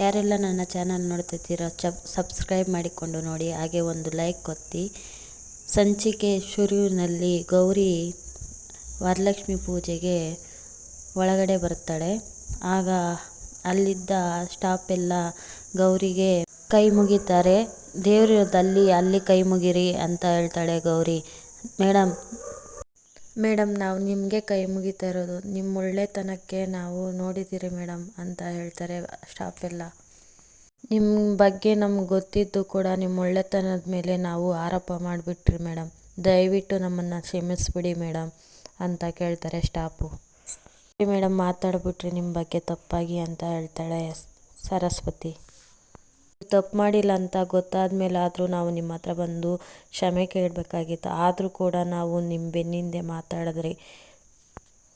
ಯಾರೆಲ್ಲ ನನ್ನ channel ನೋಡ್ತಿದ್ದೀರೋ chub subscribe ಮಾಡಿಕೊಂಡು ನೋಡಿ, ಹಾಗೆ ಒಂದು ಲೈಕ್ ಕೊತ್ತಿ ಸಂಚಿಕೆ ಶುರುವಿನಲ್ಲಿ ಗೌರಿ ವರಲಕ್ಷ್ಮಿ ಪೂಜೆಗೆ ಒಳಗಡೆ ಬರ್ತಾಳೆ. ಆಗ ಅಲ್ಲಿದ್ದ ಸ್ಟಾಪ್ ಎಲ್ಲ ಗೌರಿಗೆ ಕೈ ಮುಗಿತಾರೆ. ದೇವ್ರದಲ್ಲಿ ಅಲ್ಲಿ ಕೈ ಮುಗಿರಿ ಅಂತ ಹೇಳ್ತಾಳೆ ಗೌರಿ. ಮೇಡಮ್ ಮೇಡಮ್, ನಾವು ನಿಮಗೆ ಕೈ ಮುಗಿತಾ ಇರೋದು. ನಿಮ್ಮ ಒಳ್ಳೆತನಕ್ಕೆ ನಾವು ನೋಡಿದ್ದೀರಿ ಮೇಡಮ್ ಅಂತ ಹೇಳ್ತಾರೆ ಸ್ಟಾಫ್ ಎಲ್ಲ. ನಿಮ್ಮ ಬಗ್ಗೆ ನಮ್ಗೆ ಗೊತ್ತಿದ್ದು ಕೂಡ ನಿಮ್ಮ ಒಳ್ಳೆತನದ ಮೇಲೆ ನಾವು ಆರೋಪ ಮಾಡಿಬಿಟ್ರಿ ಮೇಡಮ್. ದಯವಿಟ್ಟು ನಮ್ಮನ್ನು ಕ್ಷಮಿಸ್ಬಿಡಿ ಮೇಡಮ್ ಅಂತ ಕೇಳ್ತಾರೆ ಸ್ಟಾಫು ಮೇಡಮ್, ಮಾತಾಡ್ಬಿಟ್ರಿ ನಿಮ್ಮ ಬಗ್ಗೆ ತಪ್ಪಾಗಿ ಅಂತ ಹೇಳ್ತಾಳೆ ಸರಸ್ವತಿ. ತಪ್ಪು ಮಾಡಿಲ್ಲ ಅಂತ ಗೊತ್ತಾದ ಆದರೂ ನಾವು ನಿಮ್ಮ ಹತ್ರ ಬಂದು ಕ್ಷಮೆ ಕೇಳಬೇಕಾಗಿತ್ತು. ಆದರೂ ಕೂಡ ನಾವು ನಿಮ್ಮ ಬೆನ್ನಿಂದೆ ಮಾತಾಡಿದ್ರಿ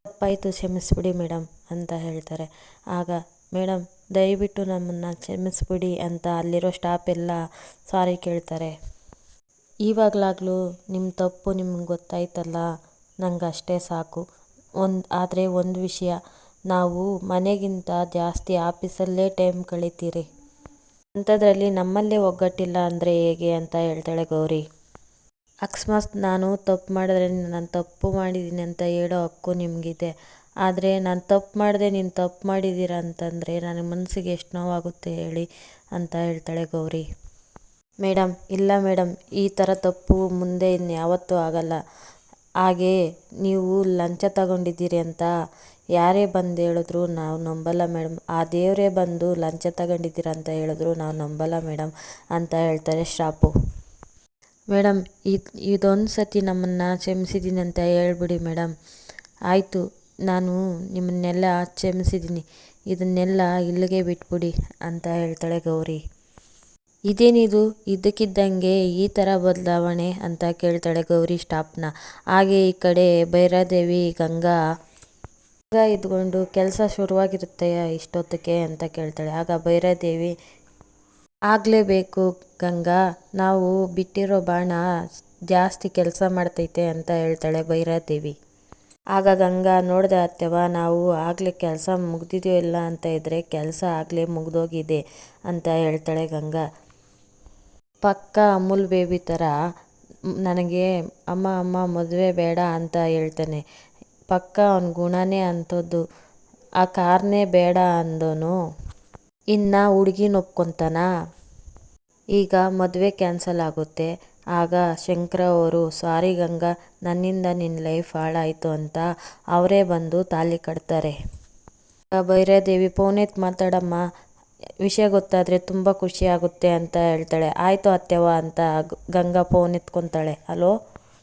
ತಪ್ಪಾಯಿತು, ಕ್ಷಮಿಸ್ಬಿಡಿ ಮೇಡಮ್ ಅಂತ ಹೇಳ್ತಾರೆ. ಆಗ ಮೇಡಮ್ ದಯವಿಟ್ಟು ನಮ್ಮನ್ನು ಕ್ಷಮಿಸ್ಬಿಡಿ ಅಂತ ಅಲ್ಲಿರೋ ಸ್ಟಾಫ್ ಎಲ್ಲ ಸಾರಿ ಕೇಳ್ತಾರೆ. ಇವಾಗಲಾಗಲೂ ನಿಮ್ಮ ತಪ್ಪು ನಿಮ್ಗೆ ಗೊತ್ತಾಯ್ತಲ್ಲ, ನಂಗೆ ಅಷ್ಟೇ ಸಾಕು. ಒಂದು, ಆದರೆ ಒಂದು ವಿಷಯ, ನಾವು ಮನೆಗಿಂತ ಜಾಸ್ತಿ ಆಫೀಸಲ್ಲೇ ಟೈಮ್ ಕಳಿತೀರಿ. ಅಂಥದ್ರಲ್ಲಿ ನಮ್ಮಲ್ಲೇ ಒಗ್ಗಟ್ಟಿಲ್ಲ ಅಂದರೆ ಹೇಗೆ ಅಂತ ಹೇಳ್ತಾಳೆ ಗೌರಿ. ಅಕಸ್ಮಾತ್ ನಾನು ತಪ್ಪು ಮಾಡಿದ್ರೆ ನಾನು ತಪ್ಪು ಮಾಡಿದ್ದೀನಿ ಅಂತ ಹೇಳೋ ಹಕ್ಕು ನಿಮಗಿದೆ. ಆದರೆ ನಾನು ತಪ್ಪು ಮಾಡಿದೆ ನೀನು ತಪ್ಪು ಮಾಡಿದ್ದೀರ ಅಂತಂದರೆ ನನ್ನ ಮನಸ್ಸಿಗೆ ಎಷ್ಟು ನೋವಾಗುತ್ತೆ ಹೇಳಿ ಅಂತ ಹೇಳ್ತಾಳೆ ಗೌರಿ. ಮೇಡಮ್ ಇಲ್ಲ ಮೇಡಮ್ ಈ ಥರ ತಪ್ಪು ಮುಂದೆ ಇನ್ಯಾವತ್ತೂ ಆಗಲ್ಲ. ಹಾಗೆ ನೀವು ಲಂಚ ತಗೊಂಡಿದ್ದೀರಿ ಅಂತ ಯಾರೇ ಬಂದು ಹೇಳಿದ್ರು ನಾವು ನಂಬಲ್ಲ ಮೇಡಮ್. ಆ ದೇವರೇ ಬಂದು ಲಂಚ ತಗೊಂಡಿದ್ದೀರ ಅಂತ ಹೇಳಿದ್ರು ನಾವು ನಂಬಲ್ಲ ಮೇಡಮ್ ಅಂತ ಹೇಳ್ತಾರೆ ಶ್ರಾಪು. ಮೇಡಮ್, ಇದು, ಇದೊಂದು ಸತಿ ನಮ್ಮನ್ನು ಕ್ಷಮಿಸಿದ್ದೀನಿ ಅಂತ ಹೇಳ್ಬಿಡಿ ಮೇಡಮ್. ಆಯಿತು, ನಾನು ನಿಮ್ಮನ್ನೆಲ್ಲ ಕ್ಷಮಿಸಿದ್ದೀನಿ ಇದನ್ನೆಲ್ಲ ಇಲ್ಲಿಗೆ ಬಿಟ್ಬಿಡಿ ಅಂತ ಹೇಳ್ತಾಳೆ ಗೌರಿ. ಇದೇನಿದು? ಇದ್ದಕ್ಕಿದ್ದಂಗೆ ಈ ಥರ ಬದಲಾವಣೆ ಅಂತ ಕೇಳ್ತಾಳೆ ಗೌರಿ ಸ್ಟಾಪ್ನ ಹಾಗೆ ಈ ಕಡೆ ಭೈರಾದೇವಿ ಗಂಗಾ ಗಂಗಾ ಇದ್ಕೊಂಡು ಕೆಲಸ ಶುರುವಾಗಿರುತ್ತೆ ಇಷ್ಟೊತ್ತಿಗೆ ಅಂತ ಕೇಳ್ತಾಳೆ. ಆಗ ಭೈರಾದೇವಿ, ಆಗಲೇಬೇಕು ಗಂಗಾ, ನಾವು ಬಿಟ್ಟಿರೋ ಬಾಣ ಜಾಸ್ತಿ ಕೆಲಸ ಮಾಡ್ತೈತೆ ಅಂತ ಹೇಳ್ತಾಳೆ ಭೈರಾದೇವಿ. ಆಗ ಗಂಗಾ, ನೋಡ್ದೆ ಅತ್ತೆವ ನಾವು ಆಗಲೇ ಕೆಲಸ ಮುಗ್ದಿದೆಯೋ ಇಲ್ಲ ಅಂತ ಇದ್ದರೆ ಕೆಲಸ ಆಗಲೇ ಮುಗ್ದೋಗಿದೆ ಅಂತ ಹೇಳ್ತಾಳೆ ಗಂಗಾ. ಪಕ್ಕ ಅಮೂಲ್ ಬೇಬಿ ಥರ ನನಗೆ ಅಮ್ಮ ಅಮ್ಮ ಮದುವೆ ಬೇಡ ಅಂತ ಹೇಳ್ತಾನೆ. ಪಕ್ಕ ಅವ್ನ ಗುಣನೇ ಅಂಥದ್ದು. ಆ ಕಾರ್ನೇ ಬೇಡ ಅಂದೋನು. ಇನ್ನು ಹುಡುಗಿನ ಒಪ್ಕೊತಾನ ಈಗ ಮದುವೆ ಕ್ಯಾನ್ಸಲ್ ಆಗುತ್ತೆ. ಆಗ ಶಂಕರ ಅವರು, ಸಾರಿ ಗಂಗಾ, ನನ್ನಿಂದ ನಿನ್ನ ಲೈಫ್ ಹಾಳಾಯಿತು ಅಂತ ಅವರೇ ಬಂದು ತಾಳಿ ಕಟ್ತಾರೆ. ಭೈರಾದೇವಿ, ಪೌನೇತ್ ಮಾತಾಡಮ್ಮ. ವಿಷಯ ಗೊತ್ತಾದರೆ ತುಂಬ ಖುಷಿ ಆಗುತ್ತೆ ಅಂತ ಹೇಳ್ತಾಳೆ. ಆಯಿತು ಅತ್ತೆವ್ವ ಅಂತ ಗಂಗಾ ಪೌನ್ ಎತ್ಕೊತಾಳೆ. ಹಲೋ?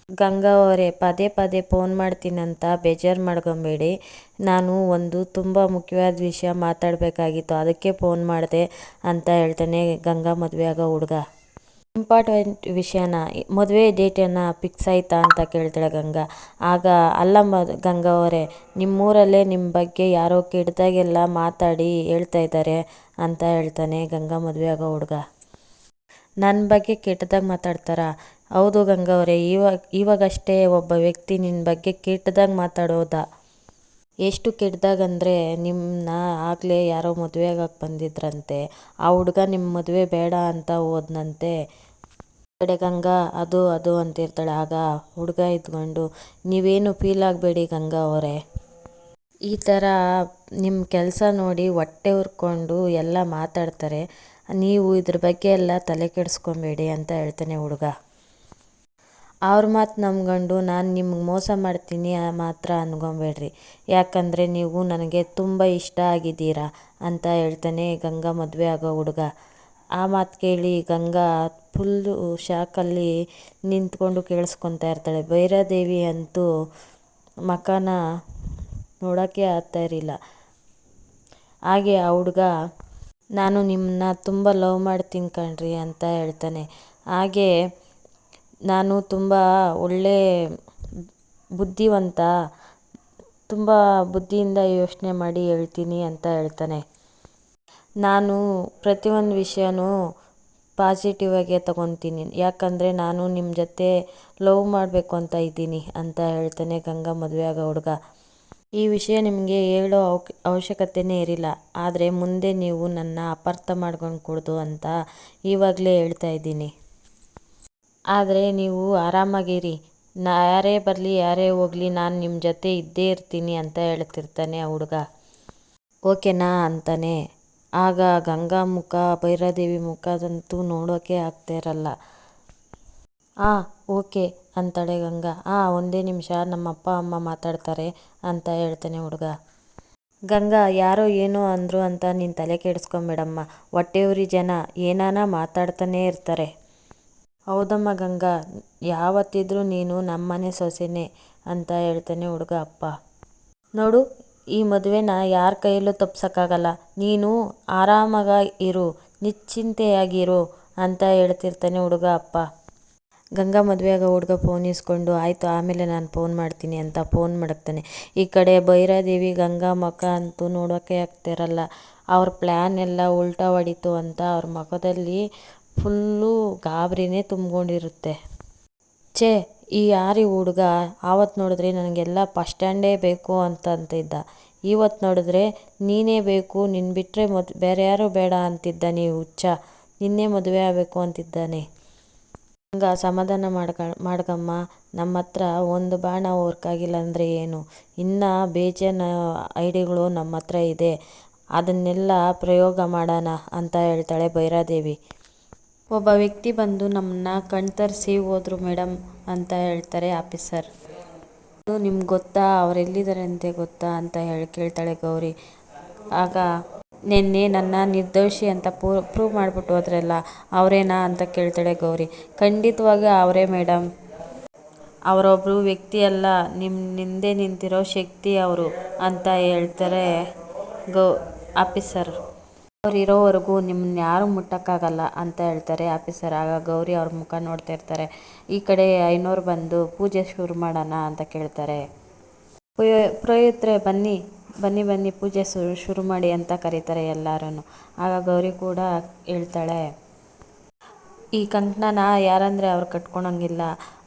ಗಂಗಾ ಅವರೇ, ಪದೇ ಪದೇ ಫೋನ್ ಮಾಡ್ತೀನಂತ ಬೇಜಾರು ಮಾಡ್ಕೊಬೇಡಿ. ನಾನು ಒಂದು ತುಂಬ ಮುಖ್ಯವಾದ ವಿಷಯ ಮಾತಾಡಬೇಕಾಗಿತ್ತು, ಅದಕ್ಕೆ ಫೋನ್ ಮಾಡಿದೆ ಅಂತ ಹೇಳ್ತಾನೆ ಗಂಗಾ ಮದುವೆ ಆಗೋ ಹುಡುಗ. ಇಂಪಾರ್ಟೆಂಟ್ ವಿಷಯನ, ಮದುವೆ ಡೇಟನ್ನು ಫಿಕ್ಸ್ ಆಯಿತಾ ಅಂತ ಕೇಳ್ತಾಳೆ ಗಂಗಾ. ಆಗ, ಅಲ್ಲ ಮ, ಗಂಗಾ ಅವರೇ, ನಿಮ್ಮೂರಲ್ಲೇ ನಿಮ್ಮ ಬಗ್ಗೆ ಯಾರೋ ಕೆಟ್ಟದಾಗೆಲ್ಲ ಮಾತಾಡಿ ಹೇಳ್ತಾ ಇದ್ದಾರೆ ಅಂತ ಹೇಳ್ತಾನೆ ಗಂಗಾ ಮದುವೆ ಆಗೋ ಹುಡುಗ. ನನ್ನ ಬಗ್ಗೆ ಕೆಟ್ಟದಾಗಿ ಮಾತಾಡ್ತಾರಾ? ಹೌದು ಗಂಗಾ ಅವರೇ ಇವಾಗ ಇವಾಗಷ್ಟೇ ಒಬ್ಬ ವ್ಯಕ್ತಿ ನಿನ್ನ ಬಗ್ಗೆ ಕೆಟ್ಟದಾಗಿ ಮಾತಾಡೋದ. ಎಷ್ಟು ಕೆಟ್ಟದಾಗಂದರೆ ನಿಮ್ಮನ್ನ ಆಗಲೇ ಯಾರೋ ಮದುವೆ ಆಗಕ್ಕೆ ಬಂದಿದ್ರಂತೆ. ಆ ಹುಡುಗ ನಿಮ್ಮ ಮದುವೆ ಬೇಡ ಅಂತ ಹೋದ್ನಂತೆ. ಕಡೆ ಗಂಗಾ, ಅದು ಅದು ಅಂತಿರ್ತಾಳೆ. ಆಗ ಹುಡುಗ ಇದ್ಕೊಂಡು, ನೀವೇನು ಫೀಲ್ ಆಗಬೇಡಿ ಗಂಗಾ ಅವರೇ ಈ ಥರ ನಿಮ್ಮ ಕೆಲಸ ನೋಡಿ ಹೊಟ್ಟೆ ಹುರ್ಕೊಂಡು ಎಲ್ಲ ಮಾತಾಡ್ತಾರೆ. ನೀವು ಇದ್ರ ಬಗ್ಗೆ ಎಲ್ಲ ತಲೆ ಕೆಡಿಸ್ಕೊಬೇಡಿ ಅಂತ ಹೇಳ್ತಾನೆ ಹುಡುಗ. ಅವ್ರ ಮಾತು ನಂಬ್ಕೊಂಡು ನಾನು ನಿಮ್ಗೆ ಮೋಸ ಮಾಡ್ತೀನಿ ಮಾತ್ರ ಅಂದ್ಕೊಬೇಡ್ರಿ ಯಾಕಂದರೆ ನೀವು ನನಗೆ ತುಂಬ ಇಷ್ಟ ಆಗಿದ್ದೀರಾ ಅಂತ ಹೇಳ್ತಾನೆ ಗಂಗಾ ಮದುವೆ ಆಗೋ ಹುಡುಗ. ಆ ಮಾತು ಕೇಳಿ ಗಂಗಾ ಫುಲ್ಲು ಶಾಕಲ್ಲಿ ನಿಂತ್ಕೊಂಡು ಕೇಳಿಸ್ಕೊತಾ ಇರ್ತಾಳೆ. ಭೈರಾದೇವಿ ಅಂತೂ ಮಕಾನ ನೋಡೋಕ್ಕೆ ಆಗ್ತಾ ಇರಲಿಲ್ಲ. ಹಾಗೆ ಆ ಹುಡುಗ, ನಾನು ನಿಮ್ಮನ್ನ ತುಂಬ ಲವ್ ಮಾಡ್ತೀನಿ ಕಣ್ರಿ ಅಂತ ಹೇಳ್ತಾನೆ. ಹಾಗೆ ನಾನು ತುಂಬ ಒಳ್ಳೆ ಬುದ್ಧಿವಂತ, ತುಂಬ ಬುದ್ಧಿಯಿಂದ ಯೋಚನೆ ಮಾಡಿ ಹೇಳ್ತೀನಿ ಅಂತ ಹೇಳ್ತಾನೆ. ನಾನು ಪ್ರತಿಯೊಂದು ವಿಷಯನೂ ಪಾಸಿಟಿವ್ ಆಗೇ ತಗೊತೀನಿ. ಯಾಕಂದರೆ ನಾನು ನಿಮ್ಮ ಜೊತೆ ಲವ್ ಮಾಡಬೇಕು ಅಂತ ಇದ್ದೀನಿ ಅಂತ ಹೇಳ್ತಾನೆ ಗಂಗಾ ಮದುವೆ ಆಗೋ ಹುಡುಗ. ಈ ವಿಷಯ ನಿಮಗೆ ಹೇಳೋ ಅವ ಅವಶ್ಯಕತೆನೇ ಇರಲಿಲ್ಲ ಆದರೆ ಮುಂದೆ ನೀವು ನನ್ನ ಅಪಾರ್ಥ ಮಾಡ್ಕೊಳ್ಕೂಡ್ದು ಅಂತ ಇವಾಗಲೇ ಹೇಳ್ತಾ ಇದ್ದೀನಿ. ಆದರೆ ನೀವು ಆರಾಮಾಗಿರಿ. ನಾ ಯಾರೇ ಬರಲಿ, ಯಾರೇ ಹೋಗಲಿ, ನಾನು ನಿಮ್ಮ ಜೊತೆ ಇದ್ದೇ ಇರ್ತೀನಿ ಅಂತ ಹೇಳ್ತಿರ್ತಾನೆ ಆ ಹುಡುಗ. ಓಕೆನಾ ಅಂತಾನೆ. ಆಗ ಗಂಗಾ ಮುಖ, ಭೈರಾದೇವಿ ಮುಖದಂತೂ ನೋಡೋಕೆ ಆಗ್ತಾ ಇರಲ್ಲ. ಆ, ಓಕೆ ಅಂತಾಳೆ ಗಂಗಾ. ಆ, ಒಂದೇ ನಿಮಿಷ ನಮ್ಮ ಅಪ್ಪ, ಅಮ್ಮ ಮಾತಾಡ್ತಾರೆ ಅಂತ ಹೇಳ್ತಾನೆ ಹುಡುಗ. ಗಂಗಾ, ಯಾರೋ ಏನೋ ಅಂದರು ಅಂತ ನೀನು ತಲೆ ಕೆಡಿಸ್ಕೊಂಬೇಡಮ್ಮ. ಹೊಟ್ಟೆವ್ರಿ ಜನ ಏನಾನ ಮಾತಾಡ್ತಾನೇ ಇರ್ತಾರೆ. ಹೌದಮ್ಮ ಗಂಗಾ, ಯಾವತ್ತಿದ್ರೂ ನೀನು ನಮ್ಮನೆ ಸೊಸೆನೇ ಅಂತ ಹೇಳ್ತಾನೆ ಹುಡುಗ ಅಪ್ಪ. ನೋಡು, ಈ ಮದುವೆನ ಯಾರ ಕೈಯಲ್ಲೂ ತಪ್ಸೋಕ್ಕಾಗಲ್ಲ. ನೀನು ಆರಾಮಾಗ ಇರು, ನಿಶ್ಚಿಂತೆಯಾಗಿರು ಅಂತ ಹೇಳ್ತಿರ್ತಾನೆ ಹುಡುಗ ಅಪ್ಪ. ಗಂಗಾ ಮದುವೆಯಾಗ ಹುಡುಗ ಫೋನ್ ಇಸ್ಕೊಂಡು, ಆಯಿತು, ಆಮೇಲೆ ನಾನು ಫೋನ್ ಮಾಡ್ತೀನಿ ಅಂತ ಫೋನ್ ಮಾಡ್ತಾನೆ. ಈ ಕಡೆ ಭೈರಾದೇವಿ ಗಂಗಾ ಮುಖ ಅಂತೂ ನೋಡೋಕೆ ಆಗ್ತಿರಲ್ಲ. ಅವ್ರ ಪ್ಲ್ಯಾನ್ ಎಲ್ಲ ಉಲ್ಟಾ ಹೊಡಿತು ಅಂತ ಅವ್ರ ಮುಖದಲ್ಲಿ ಫುಲ್ಲು ಗಾಬರಿನೇ ತುಂಬ್ಕೊಂಡಿರುತ್ತೆ. ಛೇ, ಈ ಯಾರಿ ಹುಡುಗ ಆವತ್ತು ನೋಡಿದ್ರೆ ನನಗೆಲ್ಲ ಫಸ್ಟ್ ಸ್ಟ್ಯಾಂಡೇ ಬೇಕು ಅಂತ ಅಂತಿದ್ದ ಇವತ್ತು ನೋಡಿದ್ರೆ ನೀನೇ ಬೇಕು ನಿನ್ನ ಬಿಟ್ಟರೆ ಮದ್, ಬೇರೆ ಯಾರೂ ಬೇಡ ಅಂತಿದ್ದ ನೀವು, ಹುಚ್ಚ. ನಿನ್ನೇ ಮದುವೆ ಆಗಬೇಕು ಅಂತಿದ್ದಾನೆ. ಹಂಗ ಸಮಾಧಾನ ಮಾಡ್ಕ ಮಾಡ್ಕಮ್ಮ ನಮ್ಮ ಹತ್ರ ಒಂದು ಬಾಣ ವರ್ಕ್ ಆಗಿಲ್ಲ ಅಂದರೆ ಏನು? ಇನ್ನೂ ಬೇಜಾನ ಐಡಿಗಳು ನಮ್ಮ ಹತ್ರ ಇದೆ. ಅದನ್ನೆಲ್ಲ ಪ್ರಯೋಗ ಮಾಡೋಣ ಅಂತ ಹೇಳ್ತಾಳೆ ಭೈರಾದೇವಿ ಒಬ್ಬ ವ್ಯಕ್ತಿ ಬಂದು ನಮ್ಮನ್ನ ಕಣ್ತರಿಸಿ ಹೋದ್ರು ಮೇಡಮ್ ಅಂತ ಹೇಳ್ತಾರೆ ಆಫೀಸರ್. ನಿಮ್ಗೆ ಗೊತ್ತಾ? ಅವ್ರು ಎಲ್ಲಿದ್ದಾರೆ ಅಂತ ಗೊತ್ತಾ ಅಂತ ಹೇಳಿ ಕೇಳ್ತಾಳೆ ಗೌರಿ. ಆಗ ನಿನ್ನೆ ನನ್ನ ನಿರ್ದೋಷಿ ಅಂತ ಪ್ರೂವ್ ಮಾಡಿಬಿಟ್ಟು ಹೋದ್ರಲ್ಲ, ಅವರೇನಾ ಅಂತ ಕೇಳ್ತಾಳೆ ಗೌರಿ. ಖಂಡಿತವಾಗಿ ಅವರೇ ಮೇಡಮ್ ಅವರೊಬ್ಬರು ವ್ಯಕ್ತಿ ಅಲ್ಲ ನಿಮ್ಮ ನಿಂದೆ ನಿಂತಿರೋ ಶಕ್ತಿ ಅವರು ಅಂತ ಹೇಳ್ತಾರೆ ಗೌ, ಆಫೀಸರ್. ಅವ್ರು ಇರೋವರೆಗೂ ನಿಮ್ಮನ್ನ ಯಾರು ಮುಟ್ಟೋಕ್ಕಾಗಲ್ಲ ಅಂತ ಹೇಳ್ತಾರೆ ಆಫೀಸರ್. ಆಗ ಗೌರಿ ಅವ್ರ ಮುಖ ನೋಡ್ತಾ ಇರ್ತಾರೆ. ಈ ಕಡೆ ಐನೋರು ಬಂದು ಪೂಜೆ ಶುರು ಮಾಡೋಣ ಅಂತ ಕೇಳ್ತಾರೆ. ಪುರೋಹಿತ್ರೆ, ಬನ್ನಿ ಬನ್ನಿ ಬನ್ನಿ, ಪೂಜೆ ಶುರು ಶುರು ಮಾಡಿ ಅಂತ ಕರೀತಾರೆ ಎಲ್ಲರೂ ಆಗ ಗೌರಿ ಕೂಡ ಹೇಳ್ತಾಳೆ ಈ ಕಂಕಣನ ಯಾರಂದರೆ ಅವ್ರು ಕಟ್ಕೊಳಂಗಿಲ್ಲ.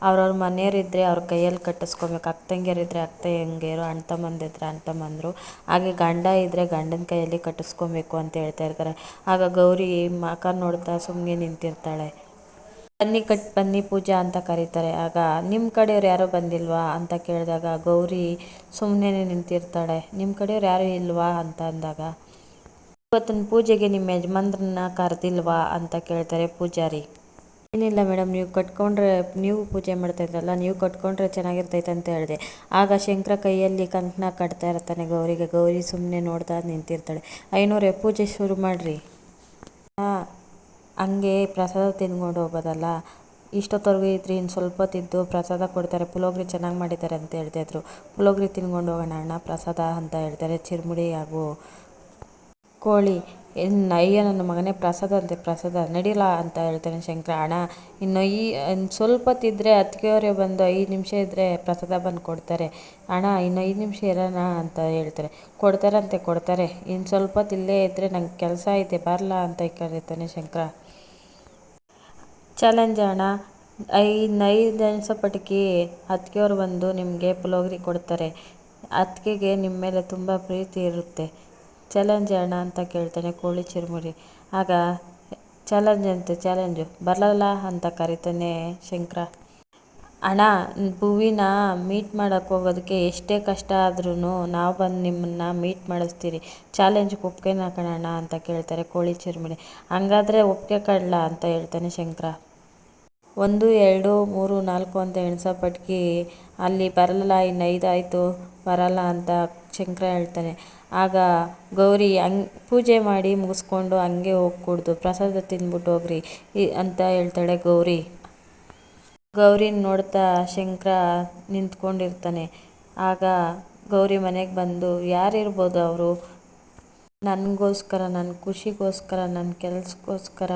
ಅವ್ರವ್ರ ಮನೆಯವರಿದ್ದರೆ ಅವ್ರ ಕೈಯಲ್ಲಿ ಕಟ್ಟಿಸ್ಕೊಬೇಕು. ಅಕ್ಕ ತಂಗಿಯರಿದ್ದರೆ ಅಕ್ಕ ತಂಗಿಯರು ಅಣ್ಣ ತಮ್ಮಂದಿದ್ರೆ ಅಣ್ಣ ತಮ್ಮಂದಿರು ಹಾಗೆ ಗಂಡ ಇದ್ದರೆ ಗಂಡನ ಕೈಯಲ್ಲಿ ಕಟ್ಟಿಸ್ಕೊಬೇಕು ಅಂತ ಹೇಳ್ತಾ ಇರ್ತಾರೆ. ಆಗ ಗೌರಿ ಮಕ ನೋಡ್ತಾ ಸುಮ್ಮನೆ ನಿಂತಿರ್ತಾಳೆ. ಬನ್ನಿ ಕಟ್, ಬನ್ನಿ ಪೂಜಾ ಅಂತ ಕರೀತಾರೆ. ಆಗ ನಿಮ್ಮ ಕಡೆಯವ್ರು ಯಾರೂ ಬಂದಿಲ್ವಾ ಅಂತ ಕೇಳಿದಾಗ ಗೌರಿ ಸುಮ್ಮನೆ ನಿಂತಿರ್ತಾಳೆ. ನಿಮ್ಮ ಕಡೆಯವ್ರು ಯಾರೂ ಇಲ್ವಾ ಅಂತ ಅಂದಾಗ, ಇವತ್ತಿನ ಪೂಜೆಗೆ ನಿಮ್ಮ ಯಜಮಾನ್ರನ್ನ ಕರೆದಿಲ್ವಾ ಅಂತ ಕೇಳ್ತಾರೆ ಪೂಜಾರಿ. ಏನಿಲ್ಲ ಮೇಡಮ್, ನೀವು ಕಟ್ಕೊಂಡ್ರೆ, ನೀವು ಪೂಜೆ ಮಾಡ್ತಾ ಇದ್ರಲ್ಲ, ನೀವು ಕಟ್ಕೊಂಡ್ರೆ ಚೆನ್ನಾಗಿರ್ತೈತೆ ಅಂತ ಹೇಳಿದೆ. ಆಗ ಶಂಕರ ಕೈಯಲ್ಲಿ ಕಂಕಣ ಕಟ್ತಾ ಇರ್ತಾನೆ ಗೌರಿಗೆ. ಗೌರಿ ಸುಮ್ಮನೆ ನೋಡ್ತಾ ನಿಂತಿರ್ತಾಳೆ. ಐನೂರೇ, ಪೂಜೆ ಶುರು ಮಾಡಿರಿ. ಹಂಗೆ ಪ್ರಸಾದ ತಿಂದ್ಕೊಂಡು ಹೋಗೋದಲ್ಲ. ಇಷ್ಟೊತ್ತವರೆಗೂ ಇದ್ರಿ, ಇನ್ನು ಸ್ವಲ್ಪ ತಿದ್ದು ಪ್ರಸಾದ ಕೊಡ್ತಾರೆ. ಪುಳೋಗ್ರೆ ಚೆನ್ನಾಗಿ ಮಾಡಿದ್ದಾರೆ ಅಂತ ಹೇಳ್ತಾಯಿದ್ರು ಪುಲೋಗ್ರಿ ತಿನ್ಕೊಂಡು ಹೋಗೋಣ ಅಣ್ಣ, ಪ್ರಸಾದ ಅಂತ ಹೇಳ್ತಾರೆ. ಚಿರ್ಮುಡಿ ಹಾಗೂ ಕೋಳಿ. ಇನ್ನು ಅಯ್ಯ ನನ್ನ ಮಗನೇ ಪ್ರಸಾದ ಅಂತೆ ಪ್ರಸಾದ ನಡೀಲ ಅಂತ ಹೇಳ್ತಾನೆ ಶಂಕರ. ಅಣ್ಣ, ಇನ್ನು ಈ ಸ್ವಲ್ಪ ತಿದ್ದರೆ ಅತ್ತಿಗೆಯವರೇ ಬಂದು ಐದು ನಿಮಿಷ ಇದ್ದರೆ ಪ್ರಸಾದ ಬಂದು ಕೊಡ್ತಾರೆ. ಅಣ್ಣ, ಇನ್ನು ಐದು ನಿಮಿಷ ಇರೋಣ ಅಂತ ಹೇಳ್ತಾರೆ. ಕೊಡ್ತಾರಂತೆ, ಕೊಡ್ತಾರೆ. ಇನ್ನು ಸ್ವಲ್ಪ ಇಲ್ಲೇ ಇದ್ದರೆ ನಂಗೆ ಕೆಲಸ ಐತೆ ಬರಲ್ಲ ಅಂತ ಕರೀತಾನೆ ಶಂಕರ. ಚಾಲೆಂಜ್ ಅಣ್ಣ ಐದು ಐದು ನಿಮಿಷ ಪಟಕಿ ಅತ್ತಿಗೆಯವ್ರು ಬಂದು ನಿಮಗೆ ಪುಲೋಗ್ರಿ ಕೊಡ್ತಾರೆ. ಅತ್ತಿಗೆಗೆ ನಿಮ್ಮ ಮೇಲೆ ತುಂಬ ಪ್ರೀತಿ ಇರುತ್ತೆ. ಚಾಲೆಂಜ್ ಅಣ್ಣ ಅಂತ ಕೇಳ್ತಾನೆ ಕೋಳಿ ಚಿರುಮುರಿ. ಆಗ ಚಾಲೆಂಜ್ ಅಂತ ಚಾಲೆಂಜು. ಬರಲ್ಲ ಅಂತ ಕರಿತಾನೆ ಶಂಕರ. ಅಣ್ಣ ಭುವಿನ ಮೀಟ್ ಮಾಡೋಕ್ಕೆ ಹೋಗೋದಕ್ಕೆ ಎಷ್ಟೇ ಕಷ್ಟ ಆದ್ರೂ ನಾವು ಬಂದು ನಿಮ್ಮನ್ನು ಮೀಟ್ ಮಾಡಿಸ್ತೀರಿ. ಚಾಲೆಂಜ್ಗೆ ಒಪ್ಗೆನಾ ಕಣಣ್ಣ ಅಂತ ಕೇಳ್ತಾರೆ ಕೋಳಿ ಚಿರುಮುರಿ. ಹಂಗಾದ್ರೆ ಒಪ್ಪಿಗೆ ಕಡಲ ಅಂತ ಹೇಳ್ತಾನೆ ಶಂಕರ. ಒಂದು, ಎರಡು, ಮೂರು, ನಾಲ್ಕು ಅಂತ ಎಣಿಸೋ ಪಟ್ಕಿ ಅಲ್ಲಿ ಬರಲ್ಲ ಇನ್ನು ಐದು ಆಯಿತು, ಬರಲ್ಲ ಅಂತ ಶಂಕರ ಹೇಳ್ತಾನೆ. ಆಗ ಗೌರಿ ಹಂಗ್ ಪೂಜೆ ಮಾಡಿ ಮುಗಿಸ್ಕೊಂಡು ಹಂಗೆ ಹೋಗ್ಕೂಡ್ದು, ಪ್ರಸಾದ ತಿಂದ್ಬಿಟ್ಟು ಹೋಗ್ರಿ ಅಂತ ಹೇಳ್ತಾಳೆ ಗೌರಿ. ಗೌರಿನ ನೋಡ್ತಾ ಶಂಕರ ನಿಂತ್ಕೊಂಡಿರ್ತಾನೆ. ಆಗ ಗೌರಿ ಮನೆಗೆ ಬಂದು, ಯಾರಿರ್ಬೋದು ಅವರು? ನನಗೋಸ್ಕರ ನನ್ನ ಖುಷಿಗೋಸ್ಕರ ನನ್ನ ಕೆಲಸಕ್ಕೋಸ್ಕರ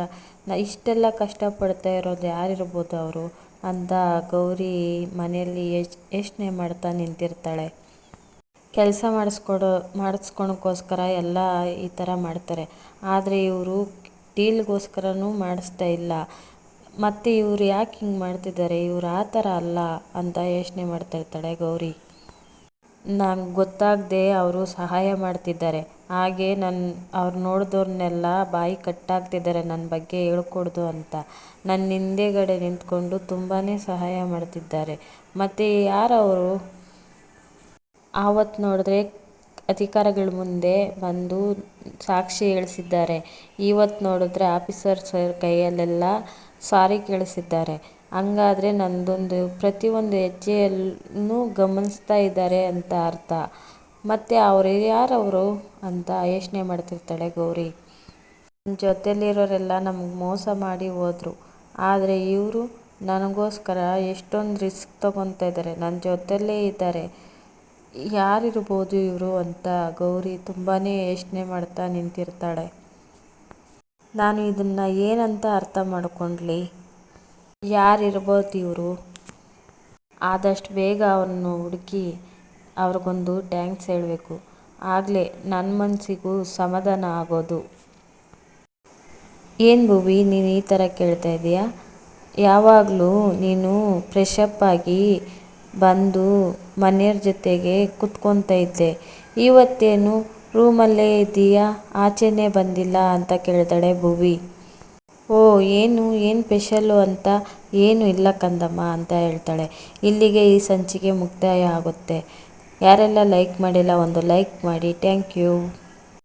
ನಾ ಇಷ್ಟೆಲ್ಲ ಕಷ್ಟಪಡ್ತಾ ಇರೋದು ಯಾರಿರ್ಬೋದು ಅವರು? ಅಂತ ಗೌರಿ ಮನೆಯಲ್ಲಿ ಯೋಚ್ ಯೋಚನೆ ಮಾಡ್ತಾ ನಿಂತಿರ್ತಾಳೆ. ಕೆಲಸ ಮಾಡಿಸ್ಕೊಡೋ ಮಾಡಿಸ್ಕೊಳಕ್ಕೋಸ್ಕರ ಎಲ್ಲ ಈ ಥರ ಮಾಡ್ತಾರೆ. ಆದರೆ ಇವರು ಡೀಲ್ಗೋಸ್ಕರನೂ ಮಾಡಿಸ್ತಾ ಇಲ್ಲ. ಮತ್ತು ಇವ್ರು ಯಾಕೆ ಹಿಂಗೆ ಮಾಡ್ತಿದ್ದಾರೆ? ಇವ್ರು ಆ ಥರ ಅಲ್ಲ ಅಂತ ಯೋಚನೆ ಮಾಡ್ತಾ ಇರ್ತಾಳೆ ಗೌರಿ. ನಂಗೆ ಗೊತ್ತಾಗದೆ ಅವರು ಸಹಾಯ ಮಾಡ್ತಿದ್ದಾರೆ. ಹಾಗೆ ನನ್ನ ಅವ್ರು ನೋಡಿದವ್ರನ್ನೆಲ್ಲ ಬಾಯಿ ಕಟ್ಟಾಗ್ತಿದ್ದಾರೆ ನನ್ನ ಬಗ್ಗೆ ಹೇಳ್ಕೊಡ್ದು ಅಂತ. ನನ್ನ ಹಿಂದೆಗಡೆ ನಿಂತ್ಕೊಂಡು ತುಂಬಾ ಸಹಾಯ ಮಾಡ್ತಿದ್ದಾರೆ. ಮತ್ತು ಯಾರವರು? ಆವತ್ತು ನೋಡಿದ್ರೆ ಅಧಿಕಾರಿಗಳ ಮುಂದೆ ಬಂದು ಸಾಕ್ಷಿ ಹೇಳಿಸಿದ್ದಾರೆ. ಇವತ್ತು ನೋಡಿದ್ರೆ ಆಫೀಸರ್ ಸರ್ ಕೈಯಲ್ಲೆಲ್ಲ ಸಾರಿ ಕೇಳಿಸಿದ್ದಾರೆ. ಹಂಗಾದ್ರೆ ನಂದೊಂದು ಪ್ರತಿಯೊಂದು ಹೆಜ್ಜೆಯಲ್ಲೂ ಗಮನಿಸ್ತಾ ಇದ್ದಾರೆ ಅಂತ ಅರ್ಥ. ಮತ್ತು ಅವರು ಯಾರವರು ಅಂತ ಯೋಚನೆ ಮಾಡ್ತಿರ್ತಾಳೆ ಗೌರಿ. ನನ್ನ ಜೊತೆಲಿರೋರೆಲ್ಲ ನಮ್ಗೆ ಮೋಸ ಮಾಡಿ ಹೋದರು. ಆದರೆ ಇವರು ನನಗೋಸ್ಕರ ಎಷ್ಟೊಂದು ರಿಸ್ಕ್ ತೊಗೊತಾ ಇದ್ದಾರೆ. ನನ್ನ ಜೊತೆಲೇ ಇದ್ದಾರೆ. ಯಾರಿರ್ಬೋದು ಇವರು ಅಂತ ಗೌರಿ ತುಂಬಾ ಯೋಚನೆ ಮಾಡ್ತಾ ನಿಂತಿರ್ತಾಳೆ. ನಾನು ಇದನ್ನು ಏನಂತ ಅರ್ಥ ಮಾಡಿಕೊಂಡ್ಲಿ? ಯಾರಿರ್ಬೋದು ಇವರು? ಆದಷ್ಟು ಬೇಗ ಅವ್ರನ್ನು ಹುಡುಕಿ ಅವ್ರಿಗೊಂದು ಟ್ಯಾಂಕ್ಸ್ ಹೇಳಬೇಕು. ಆಗಲೇ ನನ್ನ ಮನಸ್ಸಿಗೂ ಸಮಾಧಾನ ಆಗೋದು. ಏನು ಭೂವಿ, ನೀನು ಈ ಥರ ಕೇಳ್ತಾ ಇದೀಯಾ? ಯಾವಾಗಲೂ ನೀನು ಫ್ರೆಶಪ್ ಆಗಿ ಬಂದು ಮನೆಯವ್ರ ಜೊತೆಗೆ ಕುತ್ಕೊತಾ ಇದ್ದೆ. ಇವತ್ತೇನು ರೂಮಲ್ಲೇ ಇದೀಯಾ? ಆಚೆನೇ ಬಂದಿಲ್ಲ ಅಂತ ಕೇಳ್ತಾಳೆ ಭುವಿ. ಓ, ಏನು? ಏನು ಸ್ಪೆಷಲ್ಲು ಅಂತ? ಏನು ಇಲ್ಲ ಕಂದಮ್ಮ ಅಂತ ಹೇಳ್ತಾಳೆ. ಇಲ್ಲಿಗೆ ಈ ಸಂಚಿಕೆ ಮುಕ್ತಾಯ ಆಗುತ್ತೆ. ಯಾರೆಲ್ಲ ಲೈಕ್ ಮಾಡಿಲ್ಲ ಒಂದು ಲೈಕ್ ಮಾಡಿ. Thank you.